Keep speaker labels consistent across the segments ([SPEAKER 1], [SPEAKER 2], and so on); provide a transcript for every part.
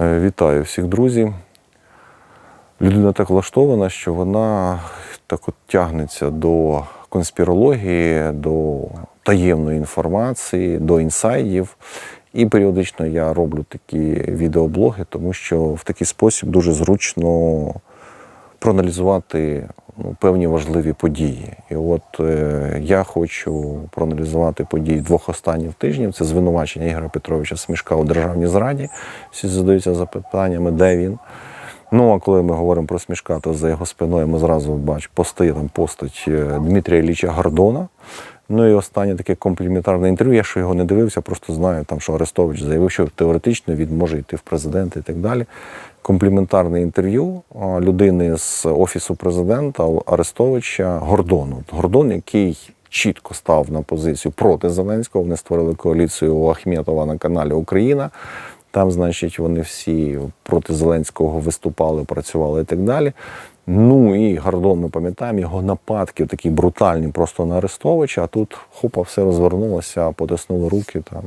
[SPEAKER 1] Е, Вітаю всіх друзів. Людина так влаштована, що вона так от тягнеться до конспірології, до таємної інформації, до інсайдів. І періодично я роблю такі відеоблоги, тому що в такий спосіб дуже зручно проаналізувати ну, певні важливі події. І от е, я хочу проаналізувати події двох останніх тижнів. Це звинувачення Ігоря Петровича Смішка у державній зраді. Всі задаються запитаннями, де він. Ну, а коли ми говоримо про Смішка, то за його спиною ми зразу бачимо постає там постать е, Дмитрія Ілліча Гордона. Ну і останнє таке компліментарне інтерв'ю. Я що його не дивився, просто знаю, там, що Арестович заявив, що теоретично він може йти в президенти і так далі. Компліментарне інтерв'ю людини з офісу президента Арестовича Гордону. Гордон, який чітко став на позицію проти Зеленського. Вони створили коаліцію у Ахметова на каналі Україна. Там, значить, вони всі проти Зеленського виступали, працювали і так далі. Ну і Гордон, ми пам'ятаємо, його нападки такі брутальні просто на Арестовича, а тут хопа, все розвернулося, потиснули руки там.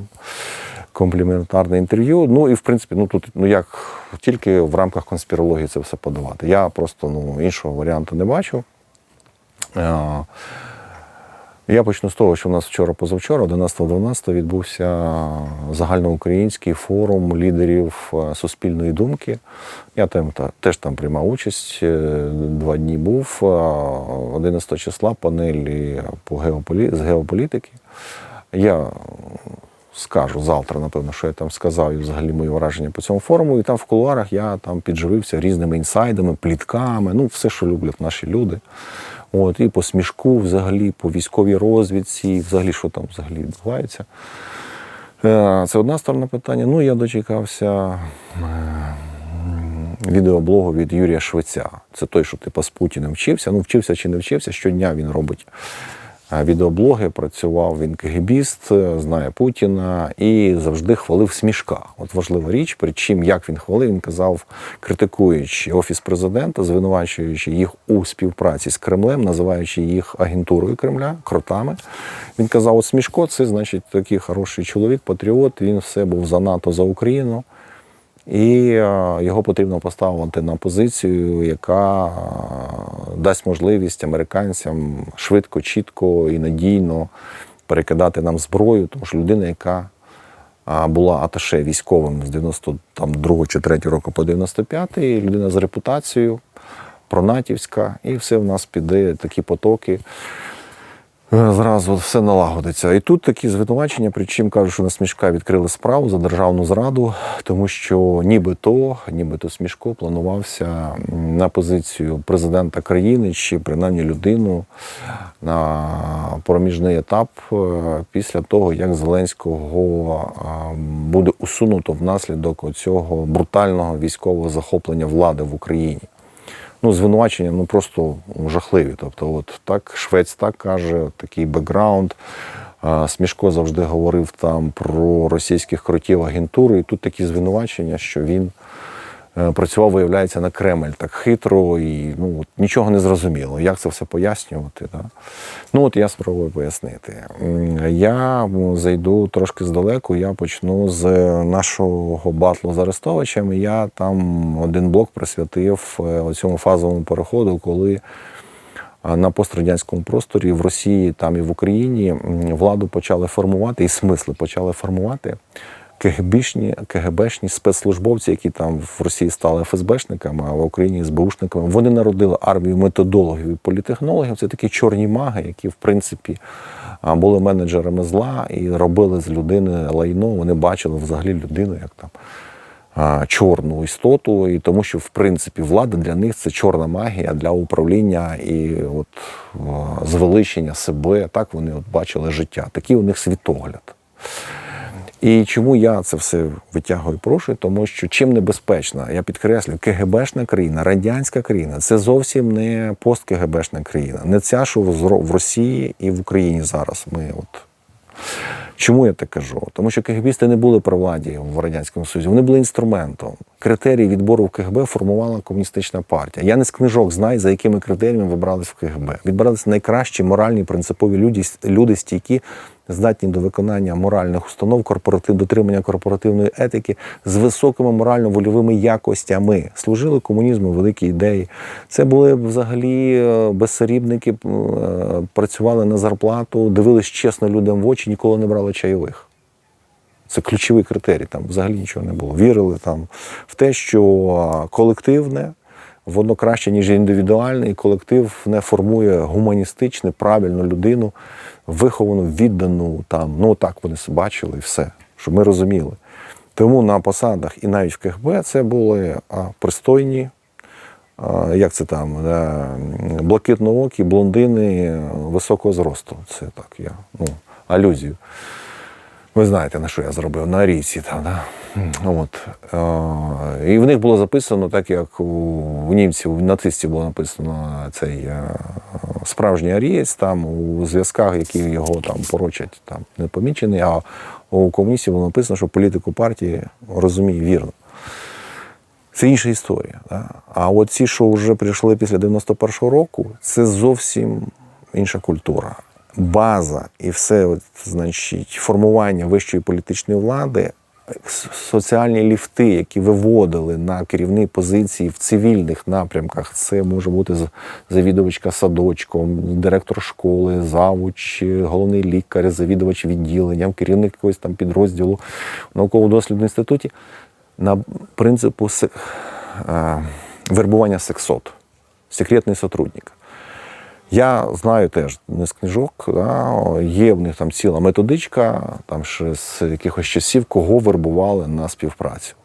[SPEAKER 1] Компліментарне інтерв'ю. Ну і в принципі, ну тут ну як тільки в рамках конспірології це все подавати. Я просто ну, іншого варіанту не бачу. Я почну з того, що у нас вчора-позавчора, 11-12, відбувся загальноукраїнський форум лідерів е, суспільної думки. Я там теж там приймав участь, е, два дні був. Е, 11 числа панелі по геополі... з геополітики. Я скажу завтра, напевно, що я там сказав, і взагалі мої враження по цьому форуму. І там в кулуарах я там підживився різними інсайдами, плітками, ну все, що люблять наші люди. От, і по смішку, взагалі, по військовій розвідці, взагалі, що там взагалі відбувається. Е, Це одна сторона питання. Ну, я дочекався е, відеоблогу від Юрія Швеця. Це той, що типу, з Путіним вчився. Ну, вчився чи не вчився, щодня він робить відеоблоги, працював він КГБіст, е, знає Путіна і завжди хвалив смішка. От важлива річ, чим як він хвалив, він казав, критикуючи офіс президента, звинувачуючи їх у співпраці з Кремлем, називаючи їх агентурою Кремля, кротами. Він казав: от Смішко, це значить такий хороший чоловік, патріот. Він все був за НАТО, за Україну. І е, його потрібно поставити на позицію, яка е, дасть можливість американцям швидко, чітко і надійно перекидати нам зброю, тому що людина, яка була аташе військовим з 92 чи 3 року по 95, і людина з репутацією, пронатівська, і все в нас піде такі потоки. Зразу все налагодиться. І тут такі звинувачення, причому кажуть, що на Смішка відкрили справу за державну зраду, тому що нібито, нібито Смішко планувався на позицію президента країни чи принаймні людину на проміжний етап е, після того, як Зеленського е, буде усунуто внаслідок цього брутального військового захоплення влади в Україні ну, звинувачення ну просто жахливі. Тобто, от так Швець так каже, такий бекграунд. Смішко завжди говорив там про російських кротів агентури, і тут такі звинувачення, що він працював, виявляється, на Кремль так хитро і ну, от, нічого не зрозуміло. Як це все пояснювати? Да? Ну от я спробую пояснити. Я зайду трошки здалеку, я почну з нашого батлу з Арестовичем. Я там один блок присвятив е, цьому фазовому переходу, коли на пострадянському просторі в Росії, там і в Україні владу почали формувати, і смисли почали формувати КГБшні, КГБшні спецслужбовці, які там в Росії стали ФСБшниками, а в Україні СБУшниками. Вони народили армію методологів і політехнологів. Це такі чорні маги, які, в принципі, були менеджерами зла і робили з людини лайно. Вони бачили взагалі людину, як там чорну істоту, і тому що в принципі влада для них це чорна магія для управління і от звеличення себе. Так вони от бачили життя. Такий у них світогляд. І чому я це все витягую і прошу? Тому що чим небезпечна, я підкреслюю, КГБшна країна, радянська країна це зовсім не пост-КГБшна країна, не ця, що в Росії і в Україні зараз. Ми от Чому я так кажу? Тому що КГБісти не були при владі в Радянському Союзі, вони були інструментом. Критерії відбору в КГБ формувала комуністична партія. Я не з книжок знаю, за якими критеріями вибрались в КГБ. Відбиралися найкращі моральні, принципові люди, люди стійкі здатні до виконання моральних установ, корпоратив, дотримання корпоративної етики з високими морально-вольовими якостями. Служили комунізму великі ідеї. Це були взагалі е, безсарібники, е, працювали на зарплату, дивились чесно людям в очі, ніколи не брали чайових. Це ключовий критерій. Там взагалі нічого не було. Вірили там в те, що колективне воно краще, ніж індивідуальне, і колектив не формує гуманістичну, правильну людину, виховану, віддану там. Ну так вони бачили і все, щоб ми розуміли. Тому на посадах і навіть в КГБ це були а, пристойні, а, як це там, е, блакитноокі, блондини високого зросту. Це так, я ну, алюзію. Ви знаєте, на що я зробив? На річці там, да? От. Е, і в них було записано, так як у, у німців, у нацистів було написано цей е, справжній арієць, там у зв'язках, які його там порочать, там не помічений, а у комуністів було написано, що політику партії розуміє вірно. Це інша історія. Да? А от ці, що вже прийшли після 91-го року, це зовсім інша культура. База і все, значить, формування вищої політичної влади, соціальні ліфти, які виводили на керівні позиції в цивільних напрямках. Це може бути завідувачка садочком, директор школи, завуч, головний лікар, завідувач відділенням, керівник якогось там підрозділу науково-дослідному інституті на принципу вербування сексот, секретний сотрудник. Я знаю теж не з книжок, да, є в них там ціла методичка, там ще з якихось часів, кого вербували на співпрацю.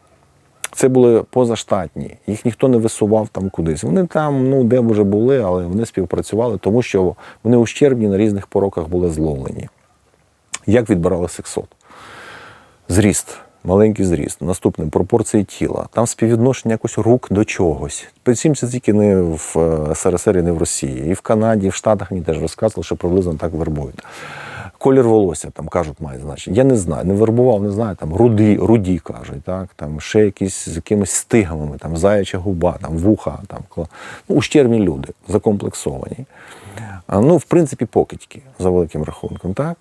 [SPEAKER 1] Це були позаштатні, їх ніхто не висував там кудись. Вони там, ну де вже були, але вони співпрацювали, тому що вони ущербні на різних пороках були зловлені. Як відбирали сексот? Зріст, маленький зріст, наступне пропорції тіла, там співвідношення якось рук до чогось. Причому тільки не в е, СРСР і не в Росії. І в Канаді, і в Штатах мені теж розказували, що приблизно так вербують. Колір волосся там кажуть, має значення. Я не знаю, не вербував, не знаю, там руді, руді кажуть, так, там ще якісь з якимись стигмами, там заяча губа, там вуха, там ну, ущербні люди, закомплексовані. Ну, в принципі, покидьки за великим рахунком, так?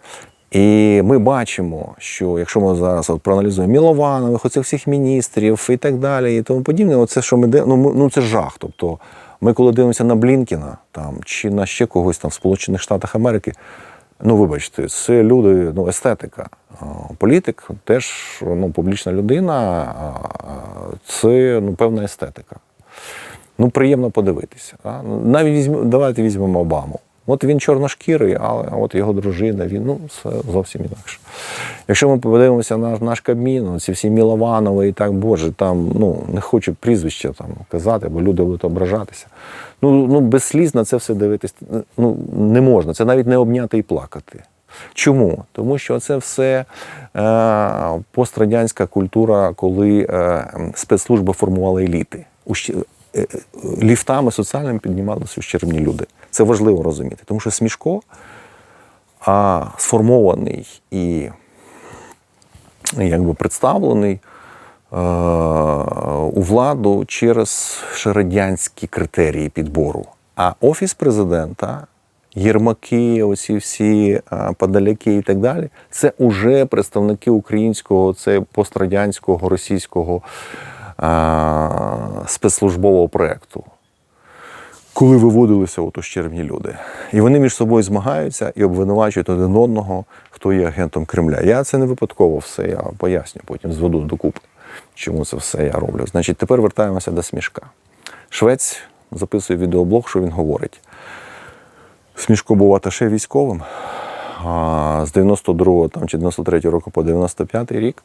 [SPEAKER 1] І ми бачимо, що якщо ми зараз от проаналізуємо Мілованових, оцих всіх міністрів і так далі, і тому подібне, оце що ми ну, ну це жах. Тобто, ми коли дивимося на Блінкіна там чи на ще когось там в Сполучених Штатах Америки, ну вибачте, це люди, ну, естетика. Політик теж ну, публічна людина, це ну, певна естетика. Ну, приємно подивитися. А? Ну, Навіть візьмемо, давайте візьмемо Обаму. От він чорношкірий, але от його дружина, він ну, це зовсім інакше. Якщо ми подивимося на наш Кабмін, ці всі Мілованови і так, Боже, там ну, не хочу прізвища там казати, бо люди будуть ображатися. Ну, ну без сліз на це все дивитись ну, не можна. Це навіть не обняти і плакати. Чому? Тому що це все е, пострадянська культура, коли е, спецслужби формували еліти. Е, Ліфтами соціальними піднімалися ущербні люди. Це важливо розуміти. Тому що Смішко а, сформований і якби представлений е, у владу через радянські критерії підбору. А офіс президента, Єрмаки, оці всі е, подаляки і так далі, це уже представники українського, це пострадянського російського спецслужбового проєкту коли виводилися от ущербні люди. І вони між собою змагаються і обвинувачують один одного, хто є агентом Кремля. Я це не випадково все, я поясню, потім зведу докупи, чому це все я роблю. Значить, тепер вертаємося до смішка. Швець записує відеоблог, що він говорить. Смішко був аташе військовим з 92 там, чи 93 року по 95 рік.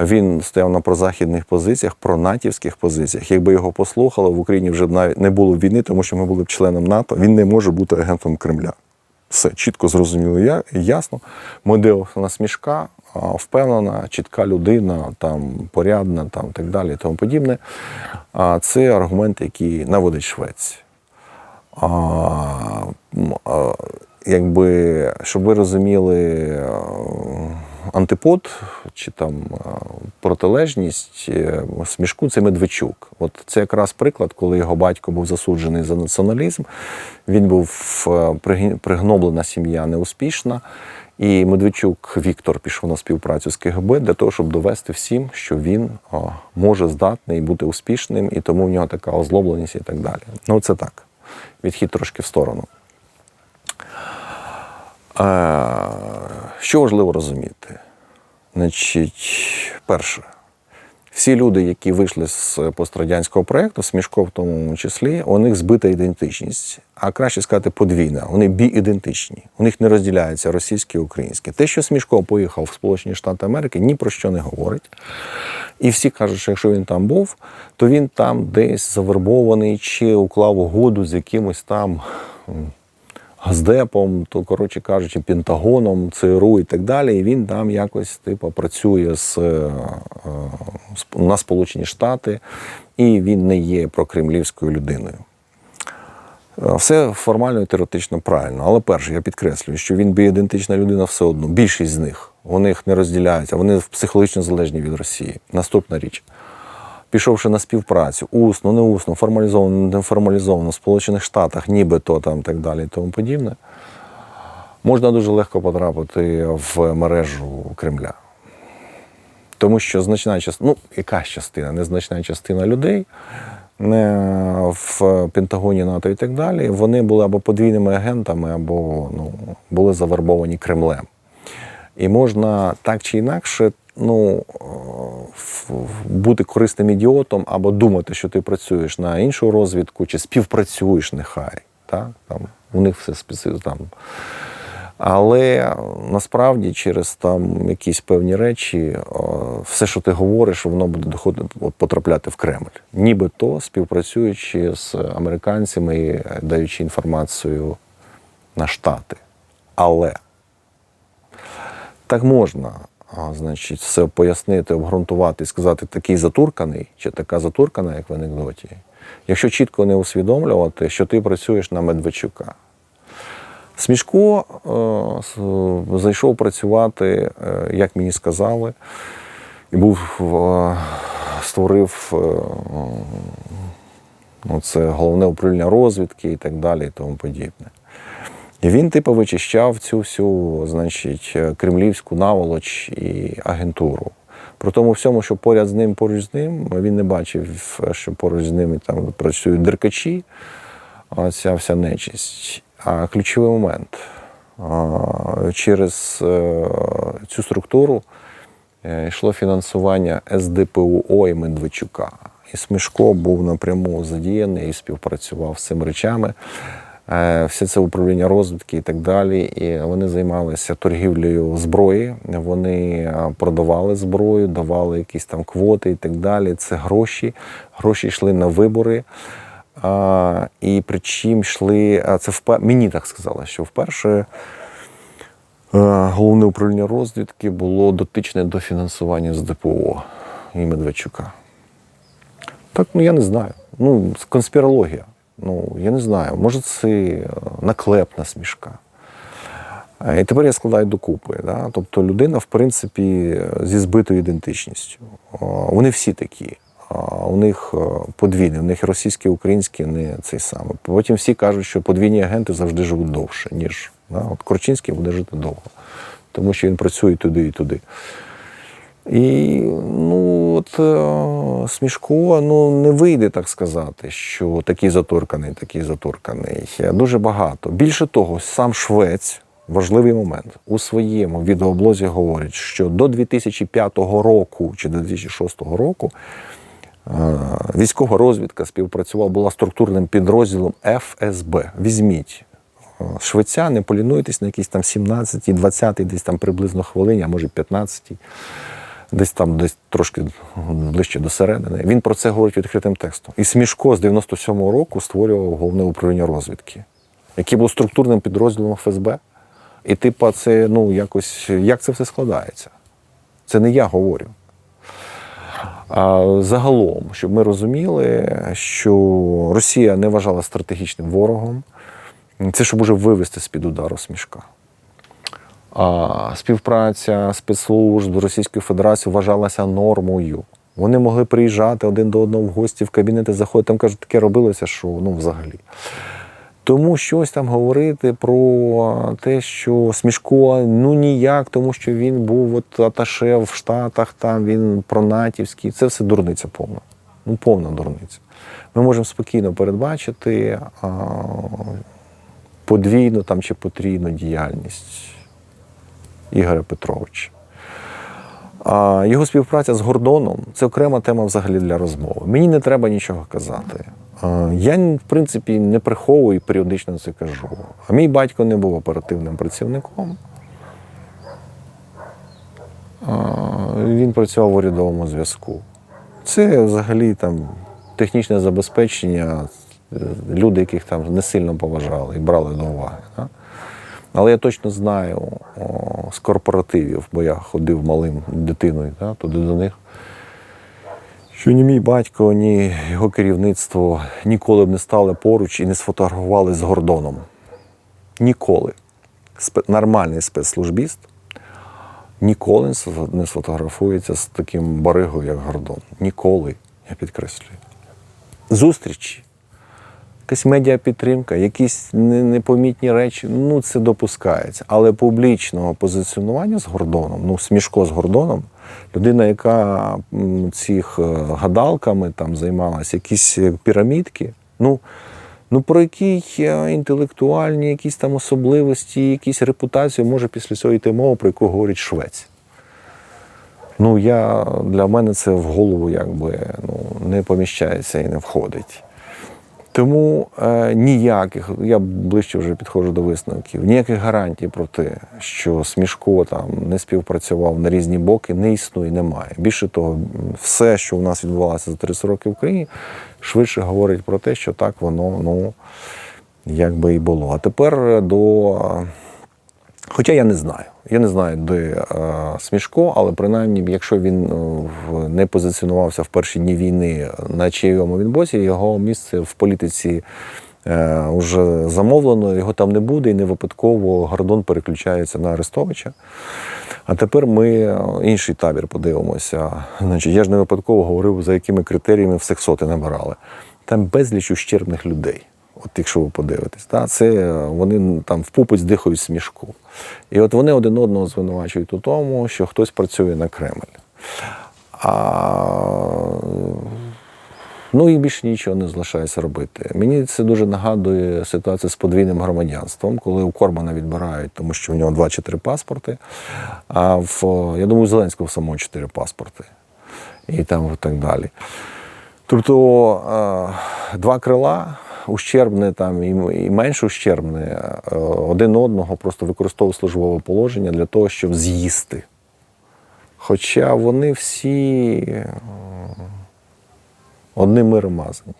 [SPEAKER 1] Він стояв на прозахідних позиціях, пронатівських позиціях. Якби його послухали, в Україні вже б навіть не було війни, тому що ми були б членом НАТО. Він не може бути агентом Кремля. Все чітко зрозуміло, я ясно. Модель на смішка, впевнена, чітка людина, там порядна, там так далі, тому подібне. А це аргумент, який наводить Швець. А, а, якби, щоб ви розуміли, антипод чи там протилежність е, смішку це Медведчук. От це якраз приклад, коли його батько був засуджений за націоналізм. Він був е, пригноблена сім'я неуспішна. І Медведчук Віктор пішов на співпрацю з КГБ для того, щоб довести всім, що він може здатний бути успішним, і тому в нього така озлобленість і так далі. Ну, це так. Відхід трошки в сторону. Е, Що важливо розуміти? Значить, перше, всі люди, які вийшли з пострадянського проєкту, Смішко в тому числі, у них збита ідентичність, а краще сказати, подвійна. Вони бі-ідентичні. У них не розділяється російське і українське. Те, що Смішко поїхав в Сполучені Штати Америки, ні про що не говорить. І всі кажуть, що якщо він там був, то він там десь завербований чи уклав угоду з якимось там. Газдепом, то, коротше кажучи, Пентагоном, ЦРУ і так далі. І він там якось типу, працює з, е, е, на Сполучені Штати, і він не є прокремлівською людиною. Е, Все формально і теоретично правильно. Але перше, я підкреслюю, що він біідентична людина все одно. Більшість з них у них не розділяються, вони психологічно залежні від Росії. Наступна річ. Пішовши на співпрацю, усно, не усно, формалізовано, не формалізовано в Сполучених Штатах, нібито там так далі і тому подібне, можна дуже легко потрапити в мережу Кремля. Тому що значна частина, ну, якась частина, незначна частина людей не в Пентагоні НАТО і так далі, вони були або подвійними агентами, або ну, були завербовані Кремлем. І можна так чи інакше ну, е, бути корисним ідіотом або думати, що ти працюєш на іншу розвідку, чи співпрацюєш нехай. Так? Там, у них все там. Але насправді через там якісь певні речі, е, все, що ти говориш, воно буде доходити потрапляти в Кремль. Нібито співпрацюючи з американцями даючи інформацію на Штати. Але так можна, значить, все пояснити, обґрунтувати і сказати, такий затурканий чи така затуркана, як в анекдоті, якщо чітко не усвідомлювати, що ти працюєш на Медведчука. Смішко е, зайшов працювати, е, як мені сказали, і був е, створив е, ну, це головне управління розвідки і так далі, і тому подібне. Він, типу, вичищав цю всю, значить, е, кремлівську наволоч і агентуру. При тому всьому, що поряд з ним, поруч з ним, він не бачив, що поруч з ними там працюють деркачі, ця вся нечисть. А ключовий момент через е, цю структуру е, йшло фінансування СДПУО і Медведчука. І Смішко був напряму задіяний і співпрацював з цими речами. Е, Все це управління розвідки і так далі. І вони займалися торгівлею зброї. Вони е, продавали зброю, давали якісь там квоти і так далі. Це гроші. Гроші йшли на вибори. А, і причим йшли, це впе- мені так сказали, що вперше е, головне управління розвідки було дотичне до фінансування з ДПО і Медведчука. Так, ну я не знаю. Ну, конспірологія. Ну, я не знаю. Може, це е, наклеп на смішка. Е, І тепер я складаю докупи. Да? Тобто людина, в принципі, зі збитою ідентичністю. Вони всі такі. У них е, подвійні, у них російські, українські не цей самий. Потім всі кажуть, що подвійні агенти завжди живуть довше, ніж. Да? От Корчинський буде жити довго, тому що він працює туди, і туди. І ну, от е, Смішко ну, не вийде так сказати, що такий заторканий, такий заторканий. Дуже багато. Більше того, сам Швець, важливий момент, у своєму відеоблозі говорить, що до 2005 року чи до 2006 року е, військова розвідка співпрацювала, була структурним підрозділом ФСБ. Візьміть. е, Швеця, не полінуйтесь на якісь там 17, 20, десь там приблизно хвилині, а може 15 десь там, десь трошки ближче до середини. Він про це говорить відкритим текстом. І Смішко з 97-го року створював головне управління розвідки, яке було структурним підрозділом ФСБ. І типа, це ну якось як це все складається? Це не я говорю. А загалом, щоб ми розуміли, що Росія не вважала стратегічним ворогом, це щоб уже вивести з-під удару смішка. Співпраця спецслужб з Російською Федерацією вважалася нормою. Вони могли приїжджати один до одного в гості в кабінети, заходити, там кажуть, таке робилося, що ну взагалі. Тому щось там говорити про те, що Смішко ну ніяк, тому що він був от аташе в Штатах, там він пронатівський. Це все дурниця повна. Ну, повна дурниця. Ми можемо спокійно передбачити а, подвійну там чи потрійну діяльність Ігоря Петровича. А його співпраця з Гордоном це окрема тема взагалі для розмови. Мені не треба нічого казати. Я, в принципі, не приховую і періодично це кажу. А мій батько не був оперативним працівником. Він працював в урядовому зв'язку. Це взагалі там технічне забезпечення, е, люди, яких там не сильно поважали і брали до уваги. Але я точно знаю о, з корпоративів, бо я ходив малим дитиною да, туди до них, що ні мій батько, ні його керівництво ніколи б не стали поруч і не сфотографували з Гордоном. Ніколи. Нормальний спецслужбіст ніколи не сфотографується з таким баригою, як Гордон. Ніколи, я підкреслюю. Зустрічі якась медіапідтримка, якісь непомітні речі, ну це допускається. Але публічного позиціонування з Гордоном, ну смішко з Гордоном, людина, яка цих е, гадалками там займалася, якісь е, пірамідки, ну. Ну, про які е, інтелектуальні якісь там особливості, якісь репутацію може після цього йти мова, про яку говорить Швець. Ну, я, для мене це в голову якби ну, не поміщається і не входить. Тому е, ніяких, я ближче вже підходжу до висновків, ніяких гарантій про те, що Смішко там не співпрацював на різні боки, не існує, немає. Більше того, все, що в нас відбувалося за 30 років в Україні, швидше говорить про те, що так воно ну, якби і було. А тепер до. Хоча я не знаю. Я не знаю, де е, Смішко, але принаймні, якщо він е, в- не позиціонувався в перші дні війни на чийому він боці, його місце в політиці е, вже замовлено, його там не буде, і не випадково Гордон переключається на Арестовича. А тепер ми е, інший табір подивимося. Значить, я ж не випадково говорив, за якими критеріями в сексоти набирали. Там безліч ущербних людей. От якщо ви подивитесь, та, це е, вони там в пупець дихають смішку. І от вони один одного звинувачують у тому, що хтось працює на Кремль. А, ну і більше нічого не залишається робити. Мені це дуже нагадує ситуацію з подвійним громадянством, коли у Кормана відбирають, тому що в нього два чи три паспорти. А в, я думаю, у Зеленського самого чотири паспорти. І там і так далі. Тобто е, два крила, ущербне там і менш ущербне, е, один одного просто використовують службове положення для того, щоб з'їсти. Хоча вони всі е, одним миром мазані.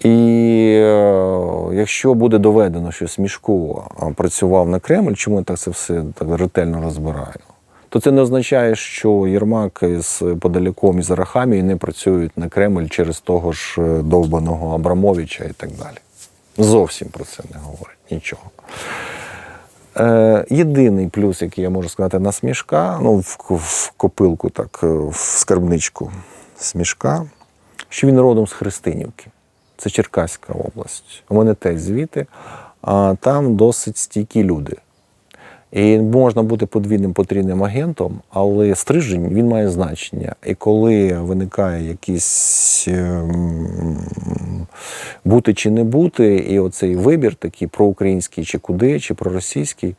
[SPEAKER 1] І е, якщо буде доведено, що Смішко працював на Кремль, чому я так це все так ретельно розбираю? То це не означає, що Єрмак із Подаляком і з Арахамією не працюють на Кремль через того ж е, довбаного Абрамовича і так далі. Зовсім про це не говорить нічого. Е, єдиний плюс, який я можу сказати на смішка, ну, в, в копилку, так, е, в скарбничку смішка, що він родом з Христинівки. Це Черкаська область. У мене теж звідти, а там досить стійкі люди. І можна бути подвійним потрійним агентом, але стрижень він має значення. І коли виникає якийсь ем, бути чи не бути, і оцей вибір такий проукраїнський чи куди, чи проросійський,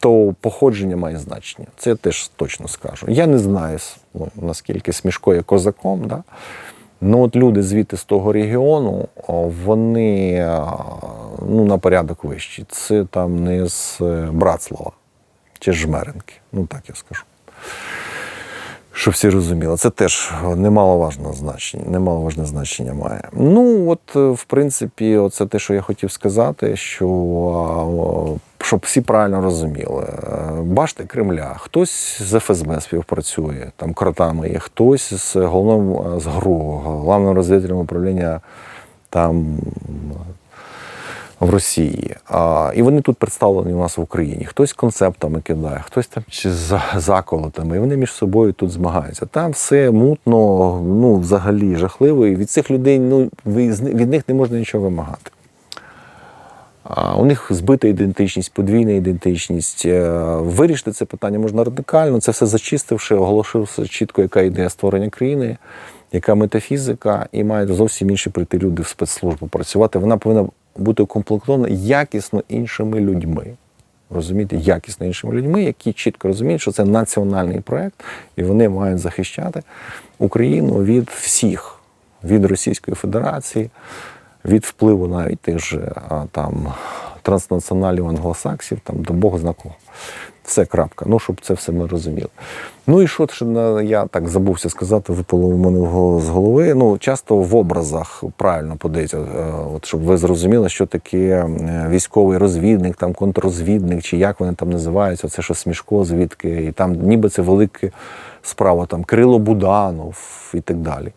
[SPEAKER 1] то походження має значення. Це я теж точно скажу. Я не знаю, ну, наскільки Смішко є козаком. Да? Ну, от люди звідти з того регіону, вони ну, на порядок вищі. Це там не з е, Братслава чи Жмеренки. Ну так я скажу. Щоб всі розуміли, це теж немаловажне значення, немаловажне значення має. Ну, от, е, в принципі, це те, що я хотів сказати, що щоб всі правильно розуміли. Е, Бачите, Кремля, хтось з ФСБ співпрацює, там кротами є, хтось з головним е, з ГРУ, головним розвідувальним управління там в Росії. А, і вони тут представлені у нас в Україні. Хтось концептами кидає, хтось там чи за заколотами. І вони між собою тут змагаються. Там все мутно, ну взагалі жахливо. І від цих людей ну, від них не можна нічого вимагати. У них збита ідентичність, подвійна ідентичність. Е, Вирішити це питання можна радикально, це все зачистивши, оголошивши чітко, яка ідея створення країни, яка метафізика, і мають зовсім інші прийти люди в спецслужбу працювати. Вона повинна бути укомплектована якісно іншими людьми. Розумієте, якісно іншими людьми, які чітко розуміють, що це національний проект, і вони мають захищати Україну від всіх, від Російської Федерації, від впливу навіть тих же там транснаціоналів англосаксів, там до Бога зна кого. Все крапка. Ну, щоб це все ми розуміли. Ну і що ще я так забувся сказати, випало в мене з голови. Ну, часто в образах правильно подається, е, от щоб ви зрозуміли, що таке е, військовий розвідник, там контррозвідник, чи як вони там називаються, це що смішко, звідки, і там ніби це велика справа, там Кирило Буданов і так далі.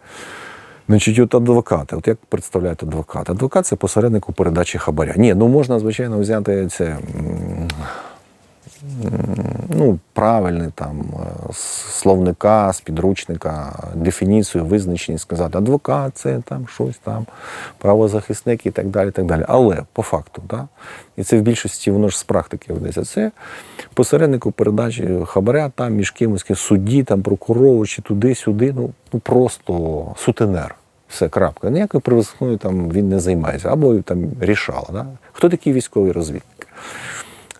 [SPEAKER 1] Значить, от адвокати. От як представляють адвокат? Адвокат це посередник у передачі хабаря. Ні, ну можна, звичайно, взяти це. Ну, правильний там е, словника, з підручника, дефініцію, визначення, сказати, адвокат, це там щось там, правозахисник і так далі. так далі. Але по факту, да? і це в більшості воно ж з практики ведеться. Це посередник у передачі хабаря там між кимось, судді, там, прокурору, чи туди-сюди, ну, ну просто сутенер. Все, крапка. Ніякою привискною там він не займається, або там рішала. Да? Хто такий військовий розвідник?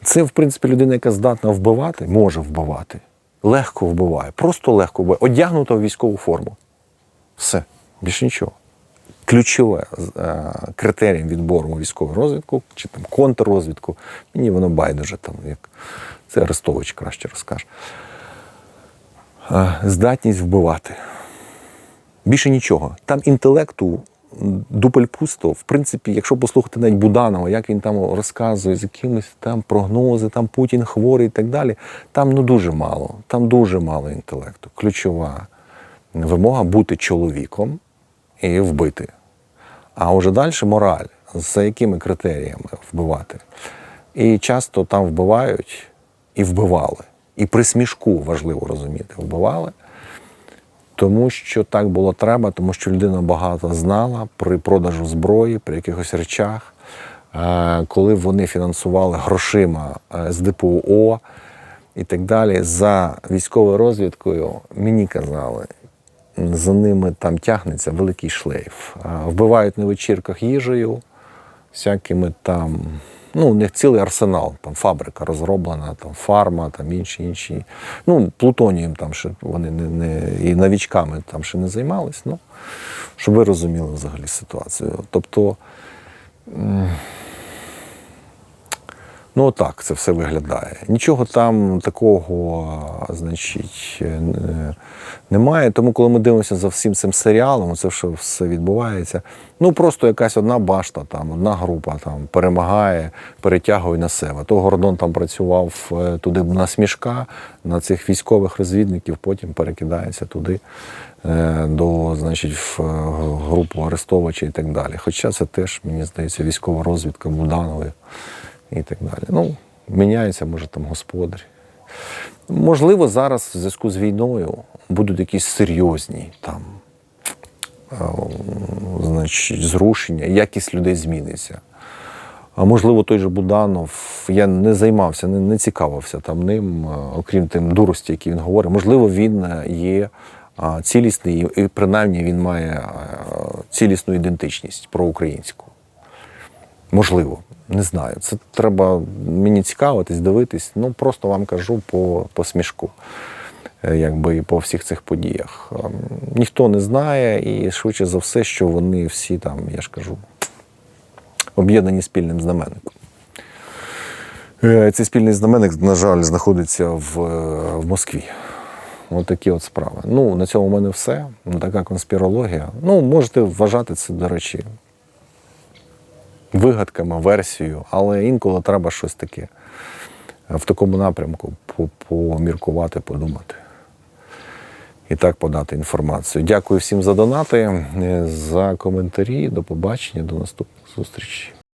[SPEAKER 1] Це, в принципі, людина, яка здатна вбивати, може вбивати. Легко вбиває, просто легко вбиває, одягнута в військову форму. Все, більше нічого. Ключове е, критерієм відбору військову розвідку чи там контррозвідку, мені воно байдуже там, як це Арестович краще розкаже. Е, здатність вбивати. Більше нічого. Там інтелекту дупель пусто. В принципі, якщо послухати навіть Буданова, як він там розказує з якимись там прогнози, там Путін хворий і так далі, там ну дуже мало. Там дуже мало інтелекту. Ключова вимога бути чоловіком і вбити. А вже далі мораль, за якими критеріями вбивати. І часто там вбивають і вбивали. І при смішку важливо розуміти, вбивали. Тому що так було треба, тому що людина багато знала при продажу зброї, при якихось речах. Е, Коли вони фінансували грошима е, з ДПО і так далі, за військовою розвідкою мені казали, за ними там тягнеться великий шлейф. Е, Вбивають на вечірках їжею, всякими там. Ну, у них цілий арсенал, там фабрика розроблена, там фарма, там інші інші. Ну, плутонієм там ще вони не, не і новічками там ще не займались. Ну, щоб ви розуміли взагалі ситуацію. Тобто, ну отак це все виглядає. Нічого там такого, значить, е, немає. Тому, коли ми дивимося за всім цим серіалом, це що все відбувається. Ну просто якась одна башта, там, одна група там перемагає, перетягує на себе. То Гордон там працював е, туди на смішка, на цих військових розвідників, потім перекидається туди е, до, значить, в е, групу Арестовича і так далі. Хоча це теж, мені здається, військова розвідка Буданової і так далі. Ну, міняється, може, там господар. Можливо, зараз в зв'язку з війною будуть якісь серйозні там значить, зрушення, якість людей зміниться. А можливо, той же Буданов, я не займався, не, не цікавився там ним, окрім тим дурості, які він говорить. Можливо, він е, є цілісний, і принаймні він має цілісну ідентичність проукраїнську. Можливо, не знаю. Це треба мені цікавитись, дивитись. Ну просто вам кажу по, по смішку, е, якби по всіх цих подіях. Ем, Ніхто не знає, і швидше за все, що вони всі там, я ж кажу, об'єднані спільним знаменником. Е, Цей спільний знаменник, на жаль, знаходиться в, е, в Москві. От такі от справи. Ну, на цьому в мене все. Така конспірологія. Ну, можете вважати це, до речі, вигадками, версією, але інколи треба щось таке в такому напрямку поміркувати, подумати. І так подати інформацію. Дякую всім за донати, е, за коментарі. До побачення, до наступних зустрічей.